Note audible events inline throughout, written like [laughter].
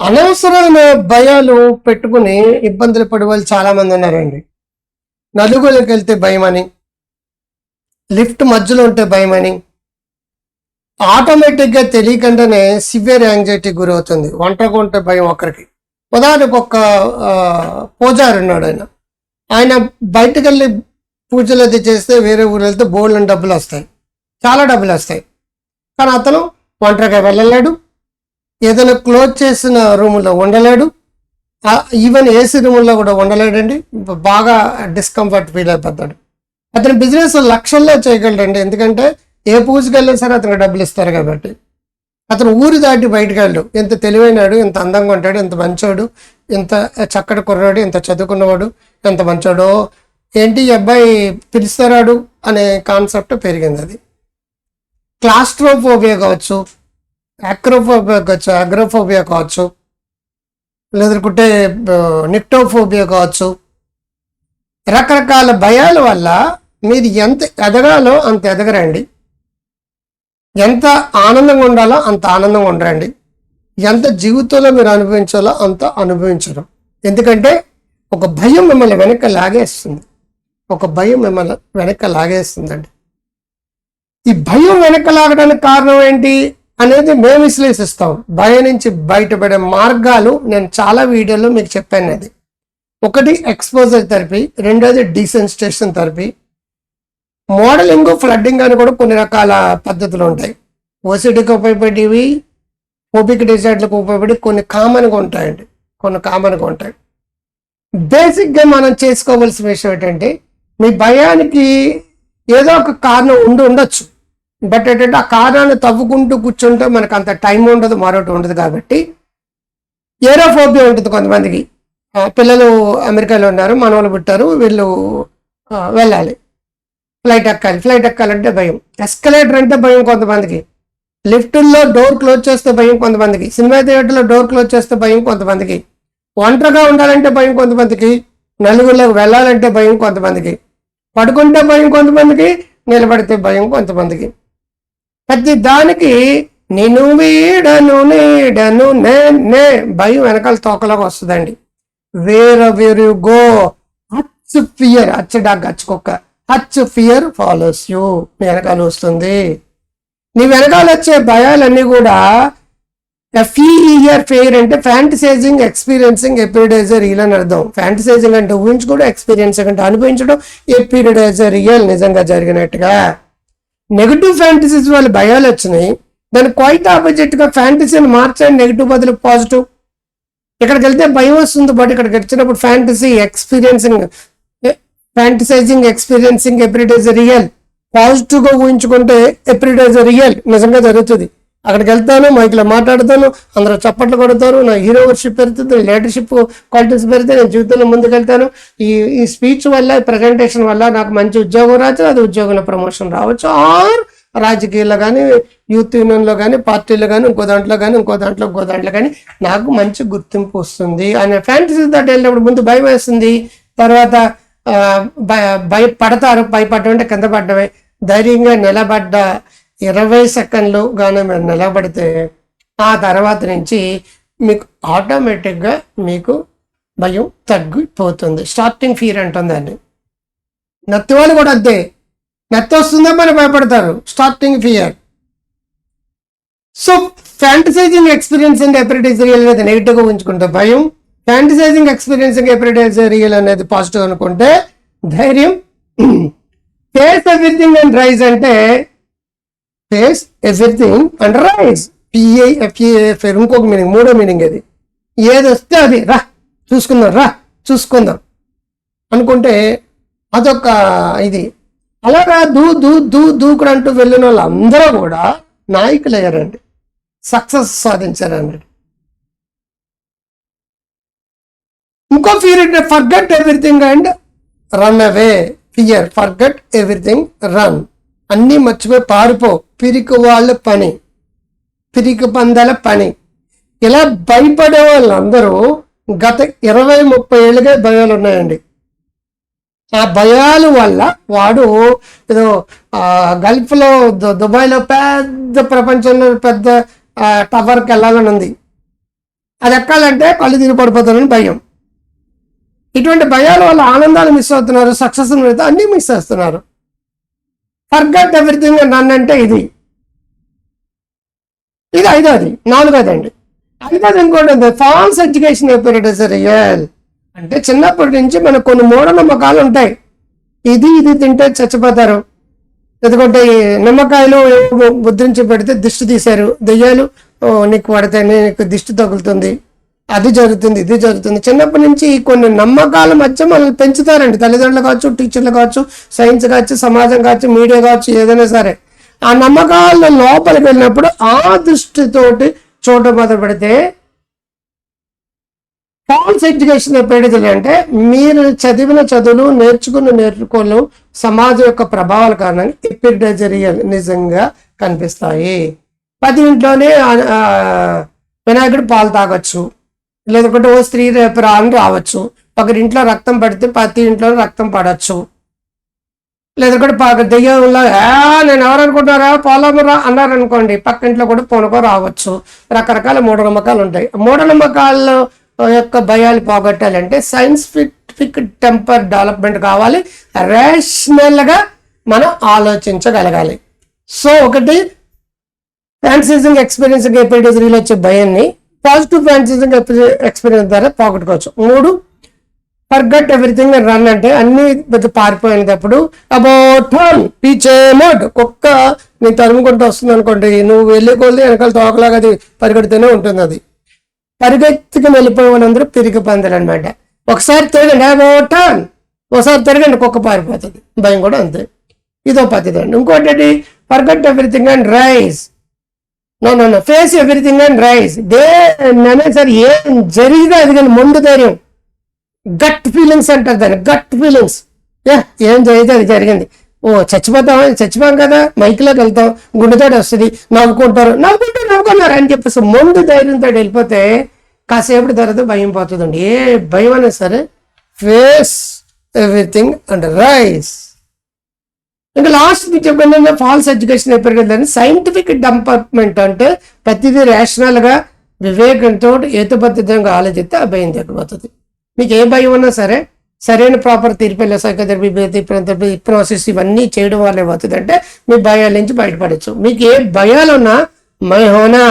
అనవసరమైన భయాలు పెట్టుకుని ఇబ్బందులు పడే వాళ్ళు చాలామంది ఉన్నారండి. నలుగురికి వెళ్తే భయం అని లిఫ్ట్ మధ్యలో ఉంటే భయం అని ఆటోమేటిక్గా తెలియకుండానే సివియర్ యాంగ్జైటీ గురవుతుంది. ఒంటరిగా ఉంటే భయం ఒకరికి. ఉదాహరణకు ఒక పూజారి ఉన్నాడు ఆయన. ఆయన బయటకు వెళ్ళి పూజలు అది చేస్తే వేరే ఊరు వెళ్తే బోల్డ్ డబ్బులు వస్తాయి. చాలా డబ్బులు వస్తాయి. కానీ అతను ఒంటరిగా వెళ్ళలేడు. ఏదైనా క్లోజ్ చేసిన రూములో ఉండలేడు. ఈవెన్ ఏసీ రూముల్లో కూడా ఉండలేడండి. బాగా డిస్కంఫర్ట్ ఫీల్ అయిపోతాడు. అతని బిజినెస్ లక్షల్లో చేయగలడండి. ఎందుకంటే ఏ పూజకి వెళ్ళినా సరే అతనికి డబ్బులు ఇస్తారు కాబట్టి. అతను ఊరు దాటి బయటకు వెళ్ళు ఎంత తెలివైనాడు ఎంత అందంగా ఉంటాడు ఎంత మంచోడు ఎంత చక్కటి కుర్రాడు ఎంత చదువుకున్నవాడు ఎంత మంచోడో ఏంటి ఈ అబ్బాయి పిలుస్తారాడు అనే కాన్సెప్ట్ పెరిగింది అది. క్లాస్ట్రోఫోబియా కావచ్చు యాక్రోఫోబియా కావచ్చు అగ్రోఫోబియా కావచ్చు లేదంటే నిక్టోఫోబియా కావచ్చు. రకరకాల భయాల వల్ల మీరు ఎంత ఎదగాలో అంత ఎదగరండి. ఎంత ఆనందంగా ఉండాలో అంత ఆనందంగా ఉండరండి. ఎంత జీవితంలో మీరు అనుభవించాలో అంత అనుభవించడం ఎందుకంటే ఒక భయం మిమ్మల్ని వెనక లాగేస్తుంది. ఒక భయం మిమ్మల్ని వెనక లాగేస్తుందండి. ఈ భయం వెనక లాగడానికి కారణం ఏంటి? అనేది మేము విశ్లేషిస్తాం. భయం నుంచి బయటపడే మార్గాలు నేను చాలా వీడియోలో మీకు చెప్పాను అది. ఒకటి ఎక్స్పోజర్ థెరపీ రెండోది డీసెన్సిటేషన్ థెరపీ మోడలింగ్ ఫ్లడ్డింగ్ అని కూడా కొన్ని రకాల పద్ధతులు ఉంటాయి. ఓసిడికి ఉపయోగపడేవి ఓపిక్ డిజైడ్లకు ఉపయోగపడి కొన్ని కామన్గా ఉంటాయండి. కొన్ని కామన్గా ఉంటాయి. బేసిక్గా మనం చేసుకోవాల్సిన విషయం ఏంటంటే మీ భయానికి ఏదో ఒక కారణం ఉండి ఉండొచ్చు. బట్ ఏంటంటే ఆ కారణాలు తవ్వుకుంటూ కూర్చుంటే మనకు అంత టైం ఉండదు మరొకటి ఉండదు కాబట్టి ఏరోఫోబియా ఉంటుంది కొంతమందికి. పిల్లలు అమెరికాలో ఉన్నారు మనవాళ్ళు పుట్టారు వీళ్ళు వెళ్ళాలి. ఫ్లైట్ ఎక్కాలి. ఫ్లైట్ ఎక్కాలంటే భయం. ఎస్కలేటర్ అంటే భయం కొంతమందికి. లిఫ్టుల్లో డోర్ క్లోజ్ చేస్తే భయం కొంతమందికి. సినిమా థియేటర్లో డోర్ క్లోజ్ చేస్తే భయం కొంతమందికి. ఒంటరిగా ఉండాలంటే భయం కొంతమందికి. నలుగురిలోకి వెళ్ళాలంటే భయం కొంతమందికి. పడుకుంటే భయం కొంతమందికి. నిలబడితే భయం కొంతమందికి. ప్రతి దానికి నేను వీడను నీడను నే నే భయం వెనకాల తోకలోకి వస్తుందండి. Where where you go హచ్ fear హచ్చడాగ్ హచ్చుకొక్క హచ్ ఫియర్ ఫాలోస్ యూ నీ వెనకాల వస్తుంది. నీ వెనకాల వచ్చే భయాలన్నీ కూడా ఫీయర్ ఫెయిర్ అంటే ఫ్యాంటసైజింగ్ ఎక్స్పీరియన్సింగ్ ఎపీరియడైజర్ రియల్ అని అర్థం. ఫ్యాంటసైజింగ్ అంటే ఊహించుకోవడం ఎక్స్పీరియన్సింగ్ అంటే అనుభవించడం ఎపీరియడైజర్ రియల్ నిజంగా జరిగినట్టుగా. నెగిటివ్ ఫ్యాంటసీస్ వల్ల భయాలు వచ్చినాయి. దాని క్వైట్ ఆపోజిట్గా ఫ్యాంటసీని మార్చండి నెగిటివ్ బదులు పాజిటివ్ ఇక్కడికి వెళ్తే భయం వస్తుంది బట్ ఇక్కడికి వచ్చినప్పుడు ఫ్యాంటసీ ఎక్స్పీరియన్సింగ్ ఫ్యాంటసైజింగ్ ఎక్స్పీరియన్సింగ్ ఎప్రిడైజ్ రియల్ పాజిటివ్గా ఊహించుకుంటే ఎప్రిడైజ్ రియల్ నిజంగా జరుగుతుంది. అక్కడికి వెళ్తాను మైక్లో మాట్లాడతాను అందరూ చప్పట్లు కొడతారు నా హీరో వర్షిప్ పెరుగుతుంది లీడర్షిప్ క్వాలిటీస్ పెరిగితే నేను జీవితంలో ముందుకు వెళ్తాను ఈ ఈ స్పీచ్ వల్ల ప్రజెంటేషన్ వల్ల నాకు మంచి ఉద్యోగం రావచ్చు అది ఉద్యోగంలో ప్రమోషన్ రావచ్చు. ఆర్ రాజకీయాల్లో కానీ యూత్ యూనియన్లో కానీ పార్టీలో కానీ ఇంకో దాంట్లో కానీ ఇంకో దాంట్లో ఇంకో దాంట్లో కానీ నాకు మంచి గుర్తింపు వస్తుంది. అనే ఫ్యాంటసీ దాటి వెళ్ళినప్పుడు ముందు భయం వేస్తుంది. తర్వాత భయ- భయపడతారు భయపడడం అంటే కింద పడ్డమే. ధైర్యంగా నిలబడ్డ ఇరవై సెకండ్లు కానీ మీరు నిలబడితే ఆ తర్వాత నుంచి మీకు ఆటోమేటిక్గా మీకు భయం తగ్గిపోతుంది. స్టార్టింగ్ ఫీర్ అంటుందండి. నత్తి వాళ్ళు కూడా అంతే. నత్తి వస్తుందో మరి భయపడతారు? Starting fear. So fantasizing experience and ఎప్రిటైజ్ real అనేది నెగిటివ్గా ఉంచుకుంటే భయం. ఫ్యాంటసైజింగ్ ఎక్స్పీరియన్స్ ఎప్రిటైజ్ రియల్ అనేది పాజిటివ్ అనుకుంటే ధైర్యం. [clears throat] ఫేస్ ఎవ్రీథింగ్ అండ్ రైజ్ అంటే ఫేస్ ఎవ్రీథింగ్ అండ్ రైజ్ పిఏ ఎఫ్ఏఎఫ్ ఇంకొక మీనింగ్ మూడో మీనింగ్ అది ఏది వస్తే అది రా చూసుకుందాం రా చూసుకుందాం. అనుకుంటే అదొక ఇది. అలాగా దూ దూ దూ దూకుడు అంటూ వెళ్ళిన వాళ్ళందరూ కూడా నాయకులు అయ్యారండి. సక్సెస్ సాధించారండి. ఇంకో ఫియర్ అంటే forget everything and run away fear forget everything run అన్నీ మర్చిపోయి పారిపో. పిరికి వాళ్ళ పని. పిరికి పందాల పని. ఇలా భయపడే వాళ్ళందరూ గత ఇరవై ముప్పై ఏళ్ళుగా భయాలు ఉన్నాయండి. ఆ భయాల వల్ల వాడు ఏదో గల్ఫ్లో దు- దుబాయ్లో పెద్ద ప్రపంచంలో పెద్ద టవర్కి వెళ్ళాలని ఉంది. అది ఎక్కాలంటే కళ్ళు తిరిగి పడిపోతానని భయం. ఇటువంటి భయాల వల్ల ఆనందాలు మిస్ అవుతున్నారు సక్సెస్ అయితే అన్నీ మిస్ చేస్తున్నారు. ఫర్గట్ ఎవ్రీథింగ్ నన్ను అంటే ఇది. ఇది ఐదోది నాలుగోది అండి ఐదోది ఇంకోటి ఫాల్స్ ఎడ్యుకేషన్ ఎప్పుడు రియల్ అంటే చిన్నప్పటి నుంచి మనకు కొన్ని మూఢనమ్మకాలు ఉంటాయి. ఇది ఇది తింటే చచ్చిపోతారు. ఎందుకంటే నిమ్మకాయలు ముద్రించి పెడితే దిష్టి తీశారు. దెయ్యాలు నీకు పడితే నీకు దిష్టి తగులుతుంది. అది జరుగుతుంది ఇది జరుగుతుంది. చిన్నప్పటి నుంచి కొన్ని నమ్మకాల మధ్య మనల్ని పెంచుతారండి. తల్లిదండ్రులు కావచ్చు టీచర్లు కావచ్చు సైన్స్ కావచ్చు సమాజం కావచ్చు మీడియా కావచ్చు ఏదైనా సరే. ఆ నమ్మకాల లోపలికి వెళ్ళినప్పుడు ఆ దృష్టితోటి చూడటం మొదలు పెడితే ఫాల్స్ ఎడ్యుకేషన్ ఎప్పుడైతే అంటే మీరు చదివిన చదువులు నేర్చుకున్న నేర్చుకోలు సమాజం యొక్క ప్రభావాల కారణంగా ఎపిడజరియల్ నిజంగా కనిపిస్తాయి. ప్రతి ఇంట్లోనే వినాయకుడు పాలు తాగొచ్చు. లేదంటే ఓ స్త్రీ రేపు రాని రావచ్చు. ఒకరింట్లో రక్తం పడితే ప్రతి ఇంట్లో రక్తం పడవచ్చు లేదంటే దెయ్యంలో నేను ఎవరు అనుకుంటున్నారా పోలమరా అన్నారు అనుకోండి పక్క ఇంట్లో కూడా పొనుకో రావచ్చు. రకరకాల మూఢనమ్మకాలు ఉంటాయి. మూఢనమ్మకాల యొక్క భయాలు పోగొట్టాలంటే సైన్స్ఫిక్ టెంపర్ డెవలప్మెంట్ కావాలి. రేషనల్గా మనం ఆలోచించగలగాలి. సో ఒకటి ఫ్యాన్సిజింగ్ ఎక్స్పీరియన్స్ ఎపిడీలో వచ్చే భయాన్ని పాజిటివ్ ఫ్రాంచైజింగ్ ఎక్స్పీరియన్స్ ద్వారా పోగొట్టుకోవచ్చు. మూడు ఫర్గట్ ఎవ్రీథింగ్ రన్ అంటే అన్ని పెద్ద పారిపోయినప్పుడు అబౌట్ టర్న్ పీచే మోడ్ కుక్క నీ తరుముకుంటూ వస్తుంది అనుకోండి నువ్వు వెళ్ళే కొద్ది వెనకాల తోకలాగా అది పరిగెడుతూనే ఉంటుంది అది. పరిగెత్తికి వెళ్ళిపోయే వాళ్ళందరూ పందలు అనమాట ఒకసారి తిరగండి అబౌట్ ఒకసారి తిరగండి కుక్క పారిపోతుంది. భయం కూడా అంతే. ఇదో పద్ధతి అండి. ఇంకోటి forget everything and rise no no no face everything and rise they నేనే సరే ఏం జరిగితే అది కానీ మొండు ధైర్యం. గట్ ఫీలింగ్స్ అంటారు దాన్ని. గట్ ఫీలింగ్స్ ఏం జరిగితే అది జరిగింది. ఓ చచ్చిపోతాం చచ్చిపోం కదా. మైక్లోకి వెళ్తాం. గుండెతోటి వస్తుంది. నవ్వుకుంటారు. నవ్వుకుంటారు నవ్వుకున్నారు. అని చెప్పేసి ముందు ధైర్యంతో వెళ్ళిపోతే కాసేపటి తర్వాత భయం పోతుందండి. ఏ భయం అయినా సరే ఫేస్ ఎవ్రీథింగ్ అండ్ రైస్ ఇంకా లాస్ట్ మీకు చెప్పిన ఫాల్స్ ఎడ్యుకేషన్ ఎప్పుడు సైంటిఫిక్ డెవలప్మెంట్ అంటే ప్రతిదీ రేషనల్గా వివేకంతో హేతుబద్ధంగా ఆలోచిస్తే ఆ భయం తగ్గిపోతుంది. మీకు ఏ భయం ఉన్నా సరే సరైన ప్రాపర్ తీర్పుల సైకోథెరపీ థెరపీ హిప్నోసిస్ ఇవన్నీ చేయడం వల్ల ఏమవుతుంది అంటే మీ భయాల నుంచి బయటపడచ్చు. మీకు ఏ భయాలు ఉన్నా మై హోనా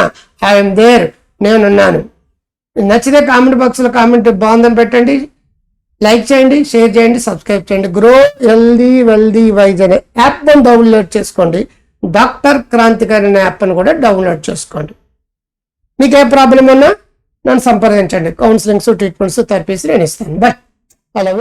ఐఎమ్ దేర్ నేనున్నాను. నచ్చితే కామెంట్ బాక్స్లో కామెంట్ బాగుందని పెట్టండి. లైక్ చేయండి షేర్ చేయండి సబ్స్క్రైబ్ చేయండి. గ్రో హెల్దీ వెల్దీ వైజ్ అనే యాప్ని డౌన్లోడ్ చేసుకోండి. డాక్టర్ క్రాంతికారి అనే యాప్ని కూడా డౌన్లోడ్ చేసుకోండి. మీకు ఏ ప్రాబ్లం ఉన్నా నన్ను సంప్రదించండి. కౌన్సిలింగ్స్ ట్రీట్మెంట్స్ థెరపీస్ నేను ఇస్తాను. Bye hello